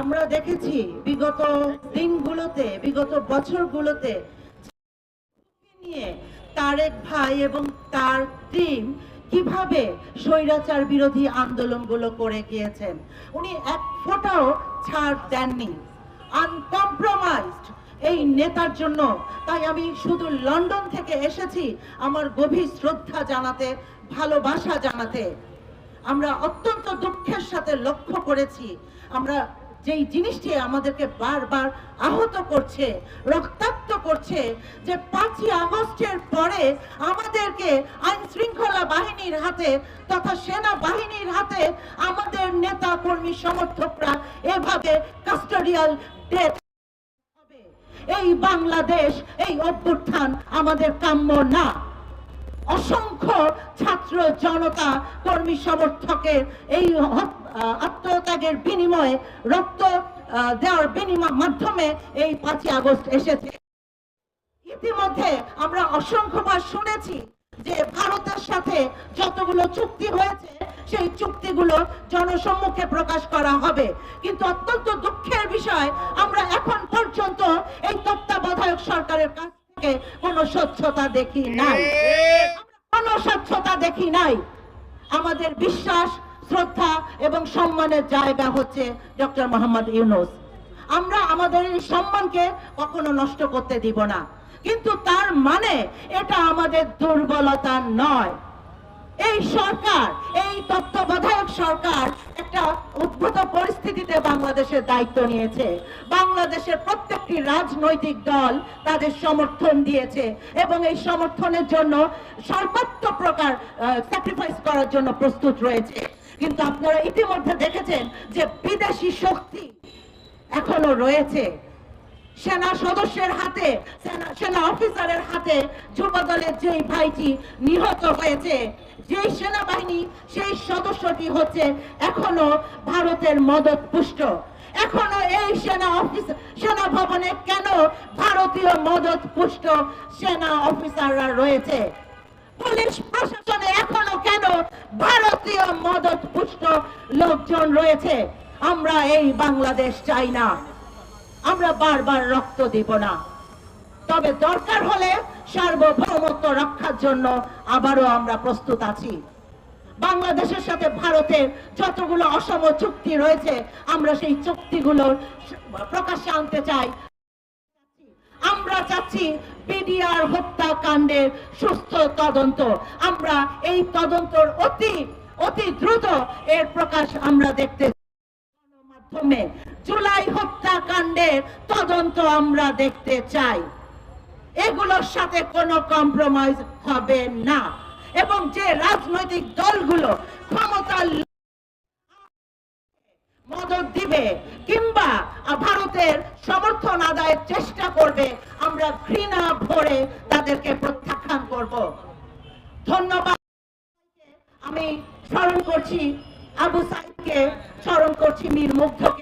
আমরা দেখেছি বিগত দিনগুলোতে, বিগত বছরগুলোতে নিয়ে তারেক ভাই এবং তার টিম কীভাবে স্বৈরাচার বিরোধী আন্দোলনগুলো করে গিয়েছেন, উনি এক ফোঁটাও ছাড় দেননি। আনকম্প্রোমাইজড এই নেতার জন্য। তাই আমি শুধু লন্ডন থেকে এসেছি আমার গভীর শ্রদ্ধা জানাতে, ভালোবাসা জানাতে। আমরা অত্যন্ত দুঃখের সাথে লক্ষ্য করেছি। আমরা যেই জিনিসটি আমাদেরকে বারবার আহত করছে, রক্তাক্ত করছে, যে পাঁচই আগস্টের পরে আমাদেরকে আইন শৃঙ্খলা বাহিনীর হাতে তথা সেনা বাহিনীর হাতে আমাদের নেতা কর্মী সমর্থকরা এভাবে কাস্টোডিয়াল ডেথ এই বাংলাদেশ, এই অভ্যুত্থান আমাদের কাম্য না। অসংখ্য ছাত্র জনতা, কর্মী সমর্থকের এই আত্মত্যাগের বিনিময়ে রক্ত দেওয়ার বিনিময় মাধ্যমে এই পাঁচই আগস্ট এসেছে। ইতিমধ্যে আমরা অসংখ্যবার শুনেছি যে ভারতের সাথে যতগুলো চুক্তি হয়েছে, সেই চুক্তিগুলো জনসম্মুখে প্রকাশ করা হবে। কিন্তু অত্যন্ত দুঃখের বিষয়, আমরা এখন পর্যন্ত এই তত্ত্বাবধায়ক সরকারের কাছ থেকে কোনো স্বচ্ছতা দেখি নাই। স্বচ্ছতা দেখি নাই। আমাদের বিশ্বাস, শ্রদ্ধা এবং সম্মানের জায়গা হচ্ছে ডক্টর মোহাম্মদ ইউনুস। আমরা আমাদের এই সম্মানকে কখনো নষ্ট করতে দিব না। কিন্তু তার মানে এটা আমাদের দুর্বলতা নয়। এই সরকার, এই তত্ত্বাবধায়ক সরকার একটা উদ্ভূত পরিস্থিতিতে বাংলাদেশের দায়িত্ব নিয়েছে। বাংলাদেশের প্রত্যেকটি রাজনৈতিক দল তাদের সমর্থন দিয়েছে এবং এই সমর্থনের জন্য সর্বাত্ম প্রকার স্যাক্রিফাইস করার জন্য প্রস্তুত রয়েছে। কিন্তু আপনারা ইতিমধ্যে দেখেছেন যে বিদেশি শক্তি এখনও রয়েছে। সেনা সদস্যের হাতে সেনা অফিসারের হাতে যুব দলের যেই ভাইটি নিহত হয়েছে যেই সেনাবাহিনী, সেই সদস্যটি হচ্ছে এখনও ভারতের মদত পুষ্ট এখনও এই সেনা অফিস সেনা ভবনে কেন ভারতীয় মদত পুষ্ট সেনা অফিসাররা রয়েছে? পুলিশ প্রশাসনে এখনও কেন ভারতীয় মদত পুষ্ট লোকজন রয়েছে? আমরা এই বাংলাদেশ চাই না। আমরা বারবার রক্ত দিব না। তবে দরকার হলে সার্বভৌমত্ব রক্ষার জন্য আবারও আমরা প্রস্তুত আছি। বাংলাদেশের সাথে ভারতের যতগুলো অসম চুক্তি রয়েছে, আমরা সেই চুক্তিগুলো প্রকাশ্যে আনতে চাই। আমরা চাচ্ছি বিডিআর হত্যাকাণ্ডের সুস্থ তদন্ত। আমরা এই তদন্তর অতি অতি দ্রুত এর প্রকাশ আমরা দেখতে মাধ্যমে জুলাই হত্যাকাণ্ডের তদন্ত আমরা দেখতে চাই। এগুলোর সাথে কোনো কম্প্রোমাইজ হবে না। এবং যে রাজনৈতিক দলগুলো ক্ষমতার মদত দিবে কিংবা ভারতের সমর্থন আদায়ের চেষ্টা করবে, আমরা ঘৃণা ভরে তাদেরকে প্রত্যাখ্যান করব। ধন্যবাদ। আমি স্মরণ করছি, আবু সাইদকে স্মরণ করছি মীর মুগ্ধকে।